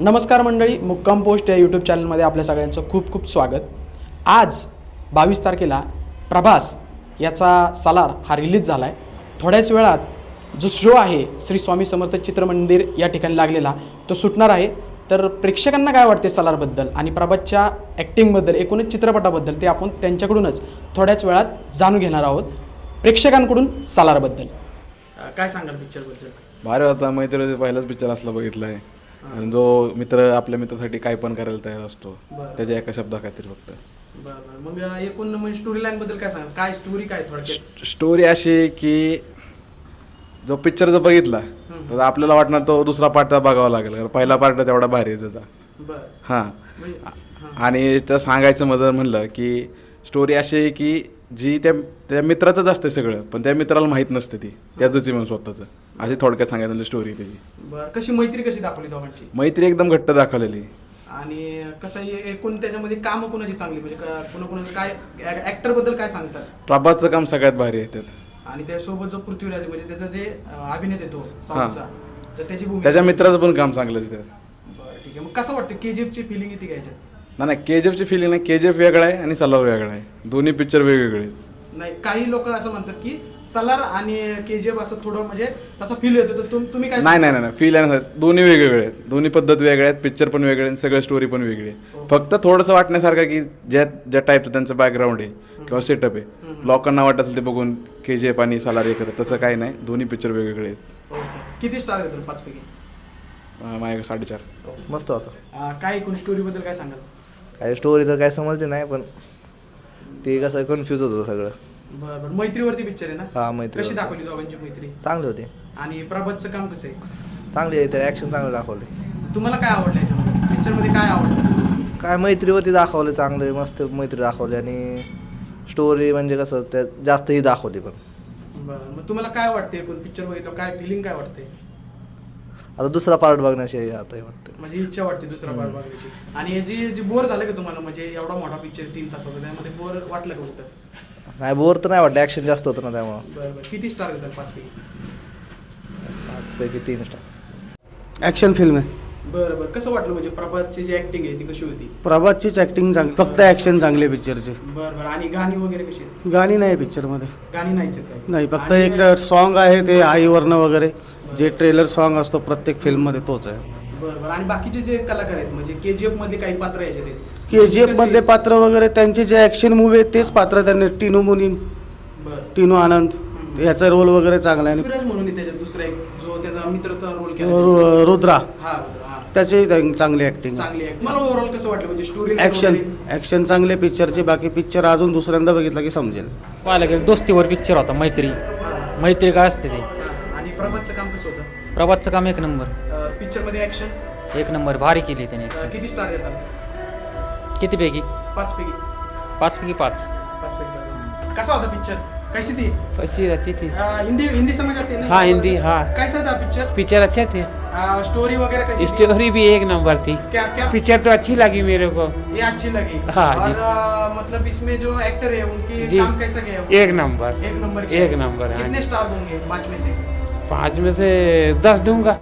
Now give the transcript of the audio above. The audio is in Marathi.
नमस्कार मंडळी मुक्काम पोस्ट या यूट्यूब चॅनलमध्ये आपल्या सगळ्यांचं खूप खूप स्वागत. आज बावीस तारखेला प्रभास याचा सालार हा रिलीज झाला आहे थोड्याच वेळात जो शो आहे श्री स्वामी समर्थ चित्रमंदिर या ठिकाणी लागलेला तो सुटणार आहे. तर प्रेक्षकांना काय वाटते सलारबद्दल आणि प्रभासच्या ॲक्टिंगबद्दल एकूणच चित्रपटाबद्दल ते आपण त्यांच्याकडूनच थोड्याच वेळात जाणून घेणार आहोत. प्रेक्षकांकडून सालारबद्दल काय सांगाल पिक्चरबद्दल भारी होता मैत्री पहिलाच पिक्चर असला बघितला आहे आणि जो मित्र आपल्या मित्रासाठी काय पण करायला तयार असतो बरं. त्याच्या एका शब्दा खातीर फक्त. बरं बरं. मग एकूण म्हणजे स्टोरी लाईनबद्दल काय सांगाल? काय स्टोरी काय थोडक्यात? स्टोरी अशी की जो पिक्चर जर बघितला तर आपल्याला वाटणार तो दुसरा पार्ट बघावा लागेल. कारण पहिला पार्ट तेवढा भारी आहे त्याचा. बरं. हां. म्हणजे आणि तर सांगायचं मग जर म्हणलं की स्टोरी अशी आहे की जी त्या त्या मित्राचंच असतं सगळं पण त्या मित्राला माहीत नसतं ती. त्याचंच जीवन स्वतःचं. अशी थोडक्यात सांगायचं म्हणजे स्टोरी त्याची. बरं कशी मैत्री कशी दाखवली दोघांची? मैत्री एकदम घट्ट दाखवलेली. आणि कसं आहे, एकूण त्याच्यामध्ये काम कोणाची चांगली? म्हणजे कोणाकोणाचं काय ऍक्टरबद्दल काय सांगतात? प्रभातचं काम सगळ्यात भारी आहे त्यात. आणि त्यासोबत जो पृथ्वीराज म्हणजे त्याचा जे अं, अभिनेता आहे तो साऊथचा तर त्याची भूमिका त्याच्या मित्राचं पण काम चांगलंच आहे त्यात. बरं ठीक आहे. मग कसं वाटतं? के जी एफची फिलिंग येते घ्यायच्यात नाही नाही के जी एफची फिलिंग नाही. के जी एफ वेगळा आहे आणि सलार वेगळा आहे. दोन्ही पिक्चर वेगवेगळे आहेत. नाही काही लोक असं म्हणतात की सलार आणि के जी एफ असं थोडं म्हणजे तसा फील येतो. तर तुम- तुम्ही काय नाही नाही नाही फील आहे ना दोन्ही वेगवेगळे आहेत. दोन्ही पद्धत वेगळ्या आहेत. पिक्चर पण वेगळे आहेत सगळं स्टोरी पण वेगळी आहे. फक्त थोडंसं वाटण्यासारखं की ज्या ज्या टाईपचं त्यांचं बॅकग्राऊंड आहे किंवा सेटअप आहे. लोकांना वाटत असेल ते बघून के जी एफ आणि सलार एकत्र. तसं काही नाही. दोन्ही पिक्चर वेगवेगळे आहेत. ओके. किती स्टार देतो पाचपैकी? अं, माझ्याकडे साडेचार. मस्त होतं. काय एकूण स्टोरीबद्दल काय सांगाल? काही स्टोरी तर काय समजली नाही पण ते कसं कन्फ्यूज होतं सगळं. बरं बरं. मैत्रीवरती पिक्चर आहे ना? हा मैत्री कशी दाखवली दोघांची मैत्री? चांगली होती. आणि प्रभातचं काम कसं आहे? चांगली आहे ते ॲक्शन चांगलं दाखवले तुम्हाला काय आवडलं याच्यामध्ये? पिक्चरमध्ये काय आवडलं? काय मैत्रीवरती दाखवले चांगले मस्त मैत्री दाखवली आणि स्टोरी म्हणजे कसं त्यात जास्तही दाखवली पण. बरं मग तुम्हाला काय वाटते एकूण? पिक्चर बघितलं काय फिलिंग काय वाटते आता दुसरा पार्ट बघण्याची आता हे वाटतं म्हणजे इच्छा वाटते दुसरा पार्ट बघण्याची. आणि हे जी जी बोर झालं का तुम्हाला? म्हणजे एवढा मोठा पिक्चर तीन तासाचा त्यामध्ये बोर वाटलं का कुठं? नाही बोर तर नाही वाटतं ॲक्शन जास्त होतं ना त्यामुळं. बरं बरं. किती स्टार देतात पाचपैकी? पाचपैकी तीन स्टार ॲक्शन फिल्म आहे. बरं बरं. कसं वाटलं म्हणजे प्रभासची जी ऍक्टिंग आहे ती कशी होती? प्रभातचीच ॲक्टिंग चांगली. फक्त ॲक्शन चांगली आहे पिक्चरची बरं बरं. आणि गाणी वगैरे कशी गाणी नाही पिक्चरमध्ये गाणी नाहीच नाही फक्त एक सॉन्ग आहे ते आईवरनं वगैरे. जे ट्रेलर सॉन्ग असतो प्रत्येक फिल्ममध्ये तोच आहे. बरं बरं. आणि बाकीचे जे कलाकार आहेत म्हणजे के जी एफ मधले काही पात्र यायचे ते? के जी एफ मधले पात्र वगैरे त्यांचे जे ॲक्शन मूवी आहेत तेच पात्र त्यांनी टिनू मुनीन बरं. टिनू आनंद. याचा रोल वगैरे चांगला आहे. पृथ्वीराज म्हणून आहे त्याच्यात दुसरा एक जो त्याचा मित्राचा रोल केला. आणि रु- रुद्रा. हा हा. त्याची चांग- चांगली ॲक्टिंग चांगली आहे मला ओव्हरऑल कसं वाटलं? म्हणजे स्टोरी ॲक्शन ॲक्शन चांगले पिक्चरचे बाकी पिक्चर अजून दुसऱ्यांदा बघितलं की समजेल. पाहायला गेलं दोस्तीवर पिक्चर होता मैत्री. मैत्री काय असते ते? प्रभातचं काम कसं होतं? प्रभातचं काम एक नंबर. पिक्चर मध्ये ऍक्शन एक नंबर. भारी केली त्याने action. किती स्टार देतात किती पैकी पाच पैकी पाच. पैकी पाच. पाच पैकी कसा होता पिक्चर कैसी थी अच्छी अच्छी थी अ, हिंदी हिंदी समझ आती है ना? हाँ, हिंदी, हाँ. कैसा था पिक्चर पिक्चर अच्छे थे. स्टोरी वगैरह कैसी थी? स्टोरी भी एक नंबर थी. क्या क्या? पिक्चर तो अच्छी लगी मेरे को. ये अच्छी लगी. हाँ, और जी। अ, मतलब इसमें जो एक्टर है उनकी जी। काम कैसा गया? एक नंबर. एक नंबर। एक नंबर, हाँ। कितने स्टार दोगे पाँच में से? पाँच में से दस दूंगा।